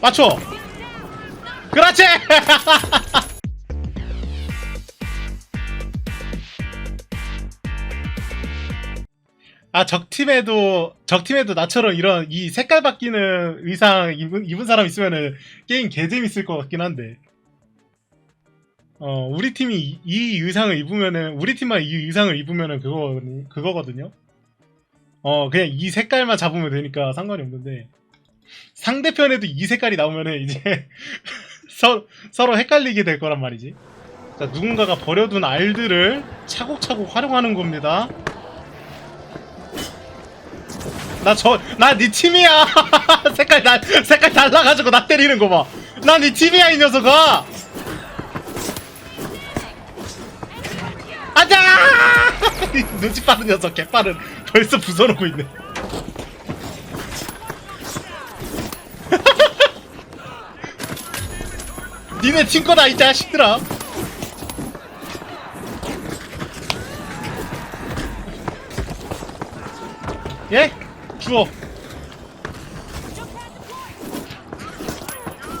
맞춰. 그렇지. 아 적팀에도 적팀에도 나처럼 이런 이 색깔 바뀌는 의상 입은, 입은 사람 있으면은 게임 개 재밌을 것 같긴 한데. 어 우리 팀이 이, 이 의상을 입으면은 우리 팀만 이 의상을 입으면은 그거 그거거든요. 어 그냥 이 색깔만 잡으면 되니까 상관이 없는데 상대편에도 이 색깔이 나오면은 이제 서, 서로 헷갈리게 될 거란 말이지. 자 누군가가 버려둔 알들을 차곡차곡 활용하는 겁니다. 나 저 나 네 팀이야! 색깔 나 색깔 달라가지고 나 때리는 거 봐 나 네 팀이야 이 녀석아! 아자! 눈치 빠른 녀석 개빠른. 벌써 부숴놓고 있네 니네 팀 거다 이 자식들아 예? 주워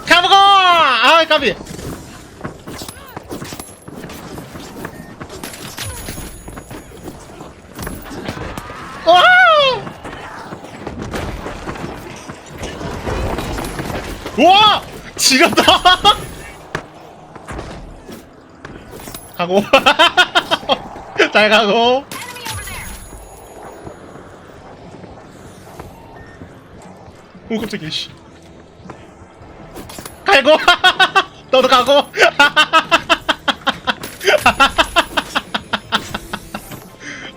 가보고! 아 까비 와! 와! 지렸다! 가고. 잘 가고. 오 깜짝이야 씨. 갈고. 너도 가고.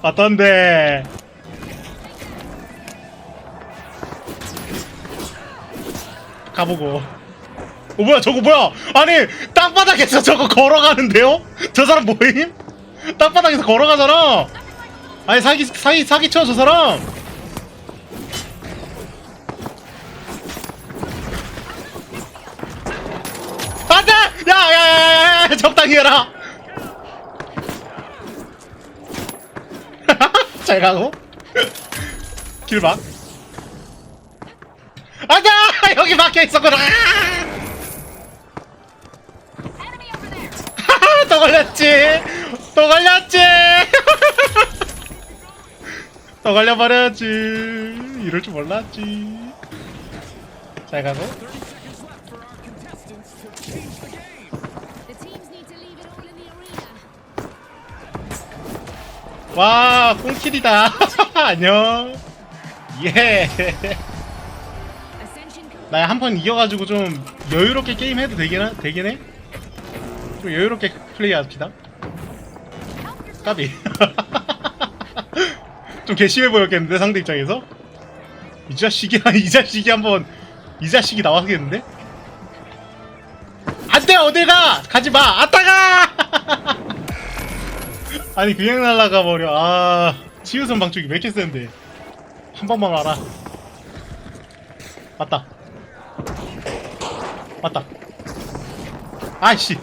어떤데? 가보고 어 뭐야 저거 뭐야 아니 땅바닥에서 저거 걸어가는데요? 저 사람 뭐임? 땅바닥에서 걸어가잖아 아니 사기 사기 사기쳐 저 사람 안돼! 야야야야 적당히 해라 잘 가고 길막 안돼! 여기 막혀 있었구나 또 걸렸지 또 걸렸지 또 걸려버렸지 이럴 줄 몰랐지 잘 가고. 와 꽁킬이다 안녕 예. 나 한 번 이겨가지고 좀 여유롭게 게임 해도 되긴, 하, 되긴 해? 좀 여유롭게 플레이 합시다. 까비. 좀 괘씸해 보였겠는데 상대 입장에서? 이 자식이 이 자식이 한번 이 자식이 나왔겠는데? 안돼 어딜 가! 가지 마! 아따가! 아니 그냥 날라가 버려. 아 치유선 방쪽이 왜 이렇게 센데? 한 번만 와라. 맞다. 맞다. 아이씨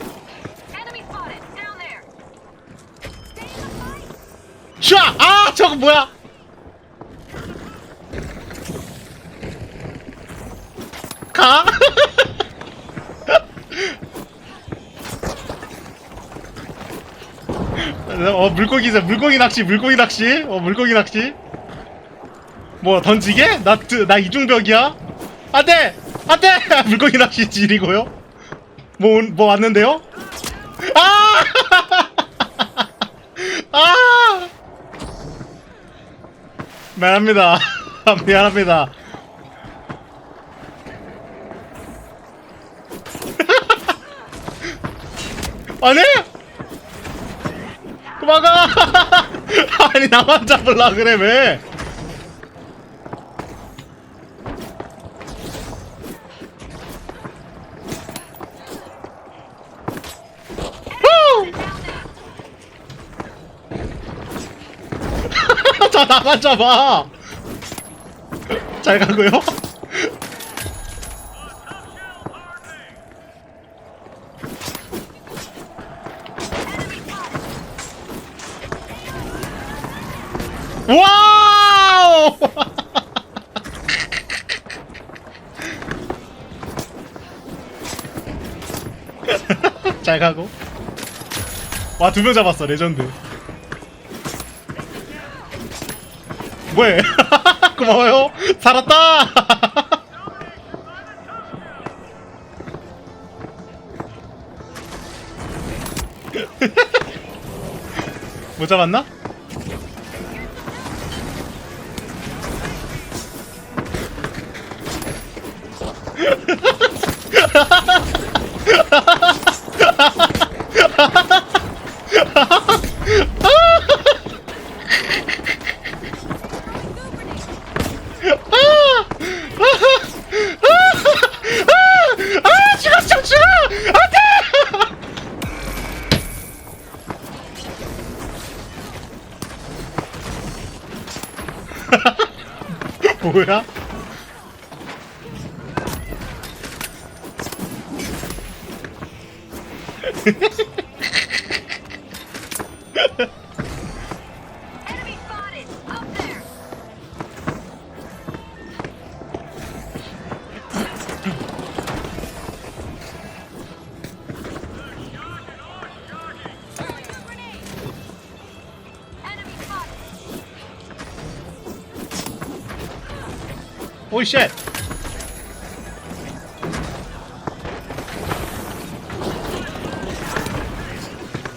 슈아! 아 저거 뭐야 가? 어 물고기자 물고기 낚시 물고기 낚시 어 물고기 낚시 뭐 던지게? 나, 드- 나 이중벽이야? 안돼! 안돼! 물고기 낚시 지리고요 뭐, 온- 뭐 왔는데요? 아! 아! 미안합니다. 미안합니다. 아니? 그만가! 아니, 나만 잡을라 그래, 왜? 나만 잡아! 잘 가고요. 와우! 잘 가고. 와, 두 명 잡았어, 레전드. 뭐해 고마워요. 살았다. 못 잡았나? 아 죽었어 죽어 안돼 뭐야? 오이 쉣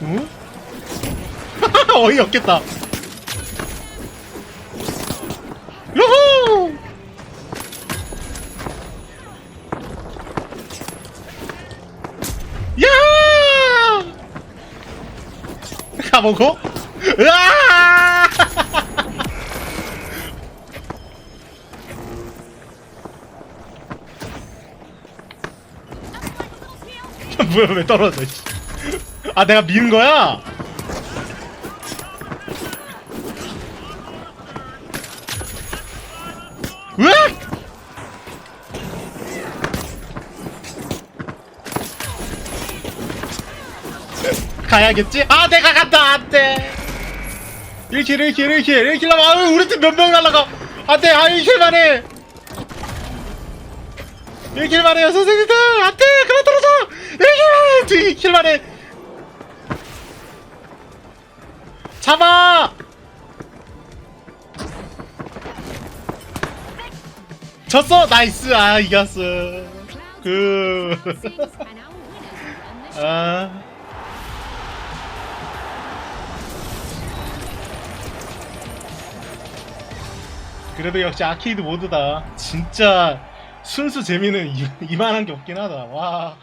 응? 어이없겠다. 요호 야! 가보고? 으아 뭐야 왜 떨어져 씨. 아 내가 미는 거야? 으악! 가야겠지? 아 내가 간다 안돼 1킬 1킬 1킬 1킬 남아 아유 우리 팀 몇 명 날라가 안돼 아 1킬만 해 1킬만 해요 선생님들 안돼 그만 떨어져 1킬 2킬만 해 잡아 졌어 나이스 아 이겼어 그 Seems, and our winners on this 아. 그래도 역시 아케이드 모드다. 진짜 순수 재미는 이- 이만한 게 없긴 하다. 와.